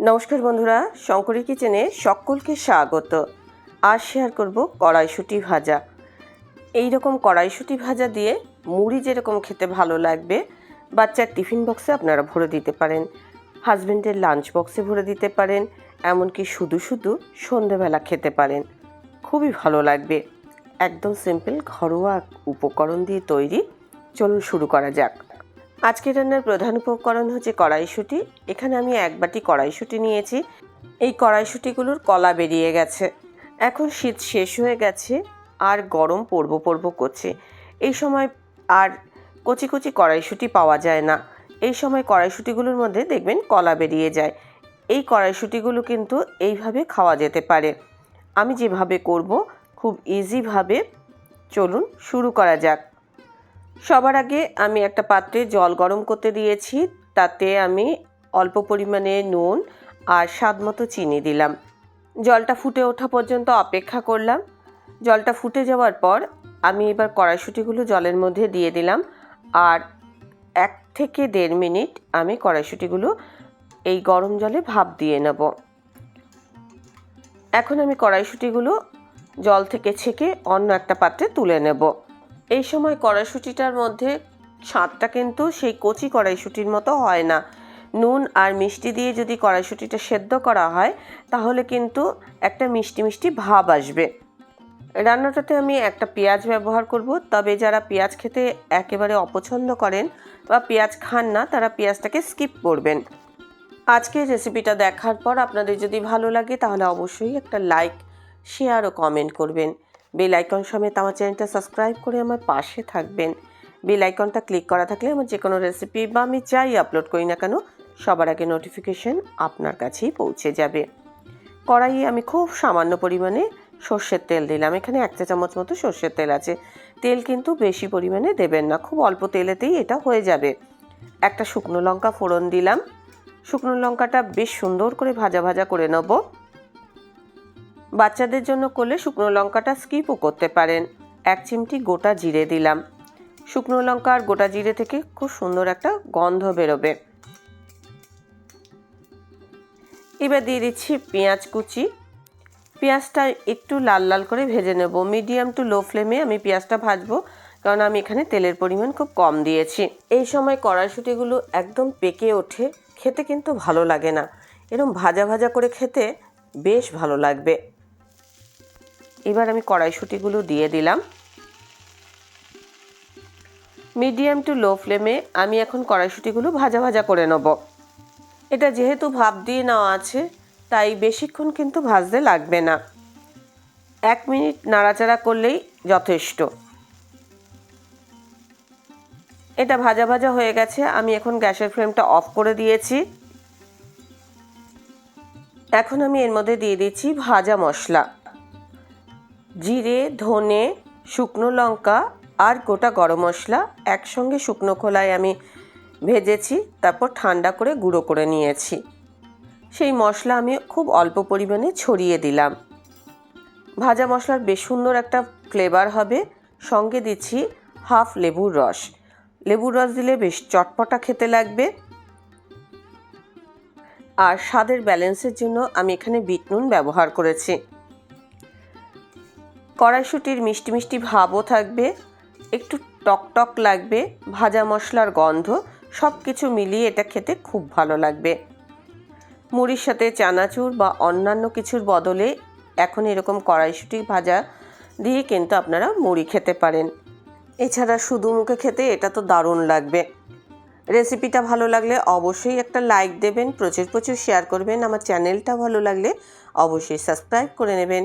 নমস্কার বন্ধুরা, শঙ্করী কিচেনে সকলকে স্বাগত। আজ শেয়ার করব কড়াইশুঁটি ভাজা। এই রকম কড়াইশুঁটি ভাজা দিয়ে মুড়ি যেরকম খেতে ভালো লাগবে, বাচ্চার টিফিন বক্সে আপনারা ভরে দিতে পারেন। হাজব্যান্ডের লাঞ্চ বক্সে ভরে দিতে পারেন, এমনকি শুধু শুধু সন্ধেবেলা খেতে পারেন। খুবই ভালো লাগবে। একদম সিম্পল ঘরোয়া উপকরণ দিয়ে তৈরি। চলুন শুরু করা যাক। আজকের রান্নার প্রধান উপকরণ হচ্ছে কড়াইশুঁটি। এখানে আমি এক বাটি কড়াইশুঁটি নিয়েছি। এই কড়াইশুঁটিগুলোর কলা বেরিয়ে গেছে। এখন শীত শেষ হয়ে গেছে আর গরম পড়ব পড়ব করছে। এই সময় আর কচি কচি কড়াইশুঁটি পাওয়া যায় না। এই সময় কড়াইশুঁটিগুলোর মধ্যে দেখবেন কলা বেরিয়ে যায়। এই কড়াইশুঁটিগুলো কিন্তু এইভাবে খাওয়া যেতে পারে। আমি যেভাবে করব, খুব ইজিভাবে চলুন শুরু করা যাক। সবার আগে আমি একটা পাত্রে জল গরম করতে দিয়েছি, তাতে আমি অল্প পরিমাণে নুন আর স্বাদ মতো চিনি দিলাম। জলটা ফুটে ওঠা পর্যন্ত অপেক্ষা করলাম। জলটা ফুটে যাওয়ার পর আমি এবার কড়াইশুঁটিগুলো জলের মধ্যে দিয়ে দিলাম আর এক থেকে দেড় মিনিট আমি কড়াইশুঁটিগুলো এই গরম জলে ভাপ দিয়ে নেব। এখন আমি কড়াইশুঁটিগুলো জল থেকে ছেঁকে অন্য একটা পাত্রে তুলে নেব। এই সময় কড়াইশুঁটিটার মধ্যে স্বাদটা কিন্তু সেই কচি কড়াইশুঁটির মতো হয় না। নুন আর মিষ্টি দিয়ে যদি কড়াইশুঁটিটা সেদ্ধ করা হয়, তাহলে কিন্তু একটা মিষ্টি মিষ্টি ভাব আসবে। রান্নাটাতে আমি একটা পেঁয়াজ ব্যবহার করব, তবে যারা পেঁয়াজ খেতে একেবারে অপছন্দ করেন বা পেঁয়াজ খান না, তারা পেঁয়াজটাকে স্কিপ করবেন। আজকের রেসিপিটা দেখার পর আপনাদের যদি ভালো লাগে, তাহলে অবশ্যই একটা লাইক, শেয়ার ও কমেন্ট করবেন। বেল আইকন সমেত আমার চ্যানেলটা সাবস্ক্রাইব করে আমার পাশে থাকবেন। বেল আইকনটা ক্লিক করা থাকলে আমার যে কোনো রেসিপি বা আমি যাই আপলোড করি না কেন, সবার আগে নোটিফিকেশন আপনার কাছেই পৌঁছে যাবে। কড়াইয়ে আমি খুব সামান্য পরিমাণে সর্ষের তেল দিলাম। এখানে এক চা চামচ মতো সর্ষের তেল আছে। তেল কিন্তু বেশি পরিমাণে দেবেন না, খুব অল্প তেলেতেই এটা হয়ে যাবে। একটা শুকনো লঙ্কা ফোড়ন দিলাম। শুকনো লঙ্কাটা বেশ সুন্দর করে ভাজা ভাজা করে নেব। বাচ্চাদের জন্য করলে শুকনো লঙ্কাটা স্কিপও করতে পারেন। এক চিমটি গোটা জিরে দিলাম। শুকনো লঙ্কা আর গোটা জিরে থেকে খুব সুন্দর একটা গন্ধ বেরোবে। এবার দিয়ে দিচ্ছি পেঁয়াজ কুচি। পেঁয়াজটা একটু লাল লাল করে ভেজে নেব। মিডিয়াম টু লো ফ্লেমে আমি পেঁয়াজটা ভাজবো, কারণ আমি এখানে তেলের পরিমাণ খুব কম দিয়েছি। এই সময় কড়াইশুটিগুলো একদম পেকে ওঠে, খেতে কিন্তু ভালো লাগে না। এরকম ভাজা ভাজা করে খেতে বেশ ভালো লাগবে। এবার আমি কড়াইশুটিগুলো দিয়ে দিলাম। মিডিয়াম টু লো ফ্লেমে আমি এখন কড়াইশুটিগুলো ভাজা ভাজা করে নেব। এটা যেহেতু ভাপ দিয়ে নেওয়া আছে, তাই বেশিক্ষণ কিন্তু ভাজতে লাগবে না। এক মিনিট নাড়াচাড়া করলেই যথেষ্ট। এটা ভাজা ভাজা হয়ে গেছে, আমি এখন গ্যাসের ফ্লেমটা অফ করে দিয়েছি। এখন আমি এর মধ্যে দিয়ে দিচ্ছি ভাজা মশলা। জিরে, ধনে, শুকনো লঙ্কা আর গোটা গরম মশলা একসঙ্গে শুকনো খোলায় আমি ভেজেছি, তারপর ঠান্ডা করে গুঁড়ো করে নিয়েছি। সেই মশলা আমি খুব অল্প পরিমাণে ছড়িয়ে দিলাম। ভাজা মশলার বেশ সুন্দর একটা ফ্লেভার হবে। সঙ্গে দিচ্ছি হাফ লেবুর রস। লেবুর রস দিলে বেশ চটপটা খেতে লাগবে। আর স্বাদের ব্যালেন্সের জন্য আমি এখানে বিট নুন ব্যবহার করেছি। কড়াইশুটির মিষ্টি মিষ্টি ভাবও থাকবে, একটু টক টক লাগবে, ভাজা মশলার গন্ধ সব কিছু মিলিয়ে এটা খেতে খুব ভালো লাগবে। মুড়ির সাথে চানাচুর বা অন্যান্য কিছুর বদলে এখন এরকম কড়াইশুটি ভাজা দিয়ে কিন্তু আপনারা মুড়ি খেতে পারেন। এছাড়া শুধু মুখে খেতে এটা তো দারুণ লাগবে। রেসিপিটা ভালো লাগলে অবশ্যই একটা লাইক দেবেন, প্রচুর প্রচুর শেয়ার করবেন, আমার চ্যানেলটা ভালো লাগলে অবশ্যই সাবস্ক্রাইব করে নেবেন।